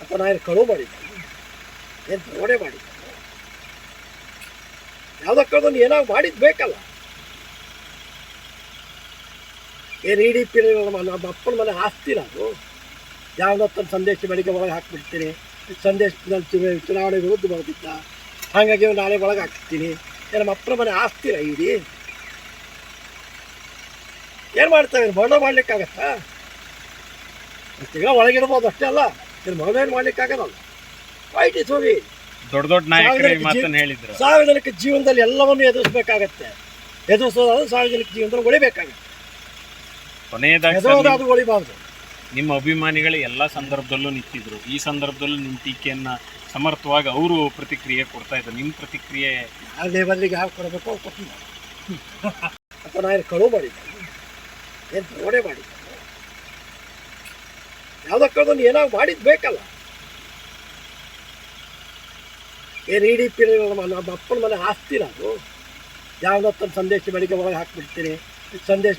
ಅಥವಾ ನಾನು ಕಳುವು ಮಾಡಿದ್ದೆ ಏನು ದರೋಡೆ ಮಾಡಿದ್ದೆ ಯಾವುದಕ್ಕೊಂದು ಏನಾದ್ರು ಮಾಡಿದ್ದು ಬೇಕಲ್ಲ. ಏನು ಇಡಿ ಡಿ ಪಿ ನಮ್ಮ ಅಪ್ಪನ ಮನೆ ಆಸ್ತಿರ ಅದು ಯಾವತ್ತೊಂದು ಸಂದೇಶ ಬೆಳಿಗ್ಗೆ ಒಳಗೆ ಹಾಕಿಬಿಡ್ತೀನಿ. ಸಂದೇಶದಲ್ಲಿ ಚುನಾವಣೆ ವಿರುದ್ಧ ಬರ್ತಿದ್ದ ಹಾಗಾಗಿ ನಾಳೆ ಒಳಗೆ ಹಾಕ್ತೀನಿ. ಏನು ನಮ್ಮ ಅಪ್ಪನ ಮನೆ ಆಸ್ತಿರ ಇಡೀ. ಏನು ಮಾಡ್ತಾರೆ ಮರಣ ಮಾಡ್ಲಿಕ್ಕಾಗತ್ತಾ? ಒಳಗಿರ್ಬೋದು ಅಷ್ಟೇ ಅಲ್ಲ. ಇದು ಮರಣ ಏನು ಮಾಡ್ಲಿಕ್ಕಾಗಲ್ಲ ಫೈಟ್ ಇಸ್ ಹೋಗಿ ದೊಡ್ಡ ದೊಡ್ಡ ನಾಯಕರು ಈ ಮಾತನ್ನ ಹೇಳಿದ್ರು. ಸಾರ್ವಜನಿಕ ಜೀವನದಲ್ಲಿ ಎಲ್ಲವನ್ನೂ ಎದುರಿಸಬೇಕಾಗತ್ತೆ. ಎದುರಿಸೋದಾದ್ರೆ ಸಾರ್ವಜನಿಕ ಜೀವನದಲ್ಲಿ ಉಳಿಬೇಕಾಗತ್ತೆ. ಕೊನೆಯದಾಗಿ ಎದುರೋದಾದ್ರೂ ನಿಮ್ಮ ಅಭಿಮಾನಿಗಳು ಎಲ್ಲ ಸಂದರ್ಭದಲ್ಲೂ ನಿಂತಿದ್ರು. ಈ ಸಂದರ್ಭದಲ್ಲೂ ನಿಮ್ಮ ಟೀಕೆಯನ್ನು ಸಮರ್ಥವಾಗಿ ಅವರು ಪ್ರತಿಕ್ರಿಯೆ ಕೊಡ್ತಾ ಇದ್ರು. ನಿಮ್ಮ ಪ್ರತಿಕ್ರಿಯೆ ಆ ಲೇಬರ್ಲಿಗೆ ಯಾರು ಕೊಡಬೇಕು ಅವ್ರು ಕೊಟ್ಟಿಲ್ಲ ಅಥವಾ ನಾನು ಕಳುವು ಮಾಡಿದ್ದೆ ಏನು ಮಾಡಿದ್ದೆ ಯಾವುದಕ್ಕೊಂದು ಏನಾಗ ಮಾಡಿದ್ ಬೇಕಲ್ಲ. ಏನು ಇಡೀ ಡಿ ಪಿ ನಮ್ಮ ಅಪ್ಪನ ಮನೆ ಆಸ್ತಿನ ಅದು ತನ್ನ ಸಂದೇಶ ಬೆಳಿಗ್ಗೆ ಒಳಗೆ ಹಾಕ್ಬಿಡ್ತೀನಿ. ಸಂದೇಶ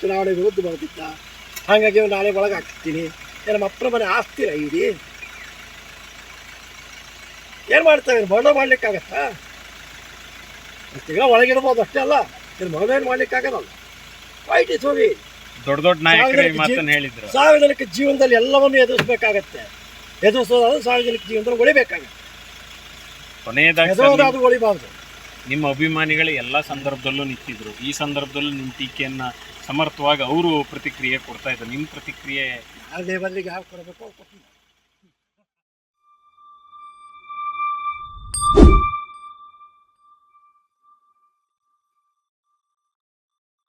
ಚುನಾವಣೆ ವಿರುದ್ಧ ಬರ್ತಿದ್ದ ಹಾಗಾಗಿ ನಾಳೆ ಒಳಗೆ ಹಾಕ್ತೀನಿ. ನಮ್ಮ ಅಪ್ಪನ ಮನೆ ಆಸ್ತಿರ ಇಡೀ. ಏನು ಮಾಡ್ತೇವೆ ಮರಣ ಮಾಡ್ಲಿಕ್ಕಾಗತ್ತಾ? ಈಗ ಒಳಗಿಡ್ಬೋದು ಅಷ್ಟೇ ಅಲ್ಲ. ಏನು ಮರಣ ಏನು ಮಾಡ್ಲಿಕ್ಕಾಗಲ್ಲ. ವೈಟ್ ಇಸ್ ದೊಡ್ಡ ದೊಡ್ಡ ನಾಯಕರು ಮಾತನ್ನು ಸಾರ್ವಜನಿಕ ಹೇಳಿದ್ರು. ಸಾರ್ವಜನಿಕ ಜೀವನದಲ್ಲಿ ಎಲ್ಲವನ್ನೂ ಎದುರಿಸಬೇಕಾಗತ್ತೆ. ಎದುರಿಸೋದಾದ್ರೆ ಸಾರ್ವಜನಿಕ ಜೀವನದಲ್ಲಿ ಒಳಿಬೇಕಾಗತ್ತೆ ಕೊನೆಯದಾಗಿ ಎದುರೋದಾದ್ರೂ ಉಳಿಬಾರ್ದು. ನಿಮ್ಮ ಅಭಿಮಾನಿಗಳು ಎಲ್ಲ ಸಂದರ್ಭದಲ್ಲೂ ನಿಂತಿದ್ರು. ಈ ಸಂದರ್ಭದಲ್ಲೂ ನಿಮ್ಮ ಟೀಕೆಯನ್ನ ಸಮರ್ಥವಾಗಿ ಅವರು ಪ್ರತಿಕ್ರಿಯೆ ಕೊಡ್ತಾ ಇದ್ರು. ನಿಮ್ಮ ಪ್ರತಿಕ್ರಿಯೆ ಯಾವ ಲೇಬರ್ಲಿಗೆ ಯಾವ ಕೊಡಬೇಕು ಅವ್ರು